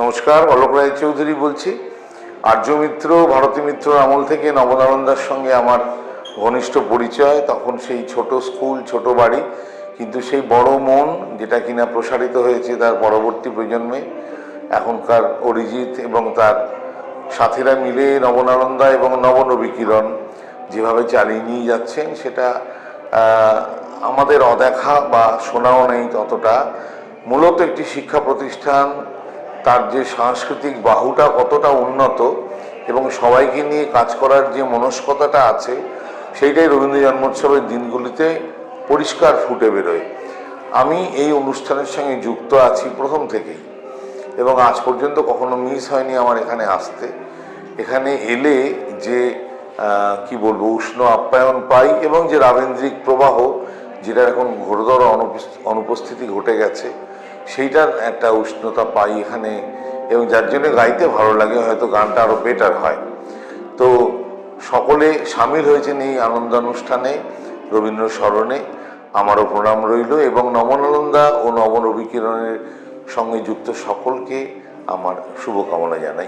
নমস্কার, অলোক রায় চৌধুরী বলছি। আর্য মিত্র, ভারতী মিত্র আমল থেকে নবনানন্দার সঙ্গে আমার ঘনিষ্ঠ পরিচয়। তখন সেই ছোট স্কুল, ছোট বাড়ি, কিন্তু সেই বড় মন, যেটা কিনা প্রসারিত হয়েছে তার পরবর্তী প্রজন্মে এখনকার অরিজিৎ এবং তার সাথীরা মিলে নবনানন্দা এবং নবনবীকিরণ যেভাবে চালিয়ে নিয়ে যাচ্ছেন, সেটা আমাদের অদেখা বা শোনাও নেই ততটা। মূলত একটি শিক্ষা প্রতিষ্ঠান, তার যে সাংস্কৃতিক বাহুটা কতটা উন্নত এবং সবাইকে নিয়ে কাজ করার যে মনস্কতাটা আছে, সেইটাই রবীন্দ্র জন্মোৎসবের দিনগুলিতে পরিষ্কার ফুটে বেরোয়। আমি এই অনুষ্ঠানের সঙ্গে যুক্ত আছি প্রথম থেকেই। এবং আজ পর্যন্ত কখনো মিস হয়নি আমার এখানে আসতে। এখানে এলে যে কি বলব, উষ্ণ আপ্যায়ন পাই এবং যে রাবেন্দ্রিক প্রবাহ যেটা এখন ঘোরদর অনুপস্থ- অনুপস্থিতি ঘটে গেছে, সেইটার একটা উষ্ণতা পাই এখানে এবং যার জন্য গাইতে ভালো লাগে, হয়তো গানটা আরও বেটার হয়। তো সকলে সামিল হয়েছেন এই আনন্দানুষ্ঠানে, রবীন্দ্র স্মরণে। আমারও প্রণাম রইল এবং নবনানন্দা ও নবনবীকিরণের সঙ্গে যুক্ত সকলকে আমার শুভকামনা জানাই।